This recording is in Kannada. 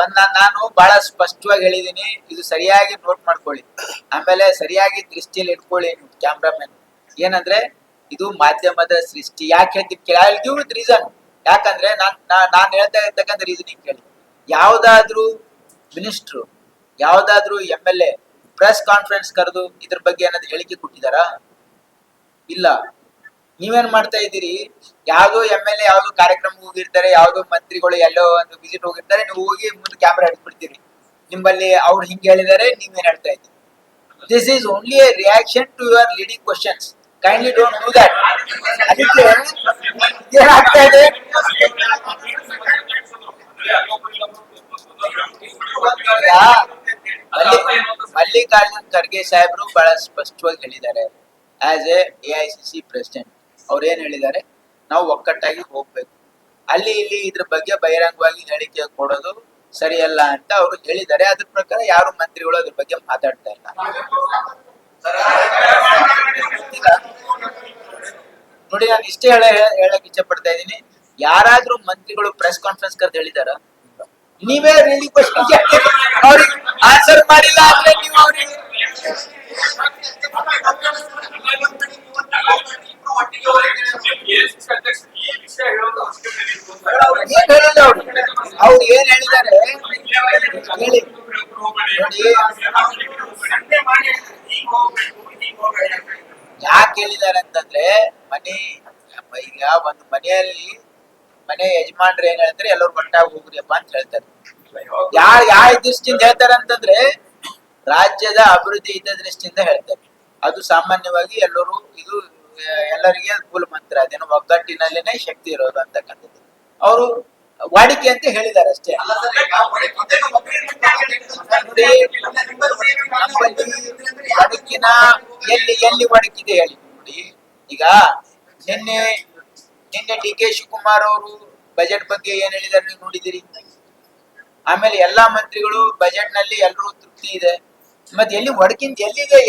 ಒಂದ್ ನಾನು ಬಹಳ ಸ್ಪಷ್ಟವಾಗಿ ಹೇಳಿದೀನಿ, ಇದು ಸರಿಯಾಗಿ ನೋಟ್ ಮಾಡ್ಕೊಳ್ಳಿ. ಆಮೇಲೆ ಸರಿಯಾಗಿ ದೃಷ್ಟಿಯಲ್ಲಿ ಇಟ್ಕೊಳ್ಳಿ ಕ್ಯಾಮ್ರಾಮನ್ ಏನಂದ್ರೆ, ಇದು ಮಾಧ್ಯಮದ ಸೃಷ್ಟಿ. ಯಾಕೆ ಹೇಳ್ತೀನಿ ಕೇಳಿ? ರೀಸನ್ ಯಾಕಂದ್ರೆ ನಾನ್ ನಾನ್ ಹೇಳ್ತಾ ಇರ್ತಕ್ಕಂಥ ರೀಸನಿಂಗ್ ಕೇಳಿ. ಯಾವ್ದಾದ್ರು ಮಿನಿಸ್ಟ್ರು ಯಾವ್ದಾದ್ರು M L A press conference ಕರೆದು ಇದ್ರ ಬಗ್ಗೆ ಏನಾದ್ರು ಹೇಳಿಕೆ ಕೊಟ್ಟಿದಾರಾ ಇಲ್ಲ. ನೀವೇನ್ ಮಾಡ್ತಾ ಇದ್ದೀರಿ? ಯಾವ್ದೋ ಎಂ ಎಲ್ ಎ ಯಾವ್ದೋ ಕಾರ್ಯಕ್ರಮ ಹೋಗಿರ್ತಾರೆ, ಯಾವ್ದೋ ಮಂತ್ರಿಗಳು ಎಲ್ಲೋ ಒಂದು ವಿಸಿಟ್ ಹೋಗಿರ್ತಾರೆ, ನೀವು ಹೋಗಿ ಮುಂದೆ ಕ್ಯಾಮ್ರಾ ಹಿಡ್ಬಿಡ್ತೀರಿ ನಿಮ್ಮಲ್ಲಿ ಅವ್ರು ಹಿಂಗ್ ಹೇಳಿದಾರೆ ನೀವೇನ್ ಹೇಳ್ತಾ ಇದ್ದೀರಿ? This is only a reaction to your leading questions kindly don't do that ಅದಕ್ಕೆ ಏನಾಗ್ತಾ ಇದೆ? ಮಲ್ಲಿಕಾರ್ಜುನ್ ಖರ್ಗೆ ಸಾಹೇಬ್ರು ಬಹಳ ಸ್ಪಷ್ಟವಾಗಿ ಹೇಳಿದ್ದಾರೆ. As A A I C C president ಅವ್ರು ಏನ್ ಹೇಳಿದ್ದಾರೆ, ನಾವು ಒಕ್ಕಟ್ಟಾಗಿ ಹೋಗ್ಬೇಕು. ಅಲ್ಲಿ ಇಲ್ಲಿ ಇದ್ರ ಬಗ್ಗೆ ಬಹಿರಂಗವಾಗಿ ಹೇಳಿಕೆ ಕೊಡೋದು ಸರಿಯಲ್ಲ ಅಂತ ಅವರು ಹೇಳಿದ್ದಾರೆ. ಅದ್ರ ಪ್ರಕಾರ ಯಾರು ಮಂತ್ರಿಗಳು ಅದ್ರ ಬಗ್ಗೆ ಮಾತಾಡ್ತಾ ಇಲ್ಲ. ನೋಡಿ, ನಾನು ಇಷ್ಟೇ ಹೇಳ, ಹೇಳಕ್ ಇಚ್ಛೆ ಪಡ್ತಾ ಇದ್ದೀನಿ. ಯಾರಾದ್ರೂ ಮಂತ್ರಿಗಳು ಪ್ರೆಸ್ ಕಾನ್ಫರೆನ್ಸ್ ಕರೆದು ಹೇಳಿದಾರ? ನೀವೇ ರೆಡಿ ಕ್ವಶನ್ ಅವ್ರಿಗೆ ಆನ್ಸರ್ ಮಾಡಿಲ್ಲ ನೀವು ಏನ್ ಹೇಳಿಲ್ಲ ಅವ್ರು ಏನ್ ಹೇಳಿದ್ದಾರೆ ಹೇಳಿ ಯಾಕೆ ಹೇಳಿದ್ದಾರೆ ಅಂತಂದ್ರೆ ಮನೆ, ಈಗ ಒಂದು ಮನೆಯಲ್ಲಿ ಮನೆ ಯಜಮಾನ್ರು ಏನ್ ಹೇಳ್ತಾರೆ, ಎಲ್ಲರೂ ಒಟ್ಟಾಗಿ ಹೋಗ್ರಿಯಪ್ಪ ಅಂತ ಹೇಳ್ತಾರೆ. ಯಾರ್ ಯಾವ ದೃಷ್ಟಿಯಿಂದ ಹೇಳ್ತಾರೆ ಅಂತಂದ್ರೆ ರಾಜ್ಯದ ಅಭಿವೃದ್ಧಿ ಇದ್ದ ದೃಷ್ಟಿಯಿಂದ ಹೇಳ್ತಾರೆ. ಅದು ಸಾಮಾನ್ಯವಾಗಿ ಎಲ್ಲರೂ ಇದು ಎಲ್ಲರಿಗೆ ಮೂಲ ಮಂತ್ರ ಅದೇನೋ ಒಗ್ಗಟ್ಟಿನಲ್ಲೇನೆ ಶಕ್ತಿ ಇರೋದು ಅಂತಕ್ಕಂಥದ್ದು. ಅವರು ವಾಡಿಕೆ ಅಂತ ಹೇಳಿದ್ದಾರೆ ಅಷ್ಟೇ. ವಾಡಿಕಿನ ಎಲ್ಲಿ ಎಲ್ಲಿ ಒಡಕಿದೆ ಹೇಳಿ ನೋಡಿ. ಈಗ ನಿನ್ನೆ ನಿನ್ನೆ ಡಿ ಕೆ ಶಿವಕುಮಾರ್ ಅವರು ಬಜೆಟ್ ಬಗ್ಗೆ ಏನ್ ಹೇಳಿದಾರೆ ನೀವು ನೋಡಿದಿರಿ ಆಮೇಲೆ ಎಲ್ಲಾ ಮಂತ್ರಿಗಳು ಬಜೆಟ್ನಲ್ಲಿ ಎಲ್ಲರೂ ತೃಪ್ತಿ ಇದೆ. ಮತ್ತೆ ಎಲ್ಲಿ ಒಡಕಿಂದ ಎಲ್ಲಿದೆ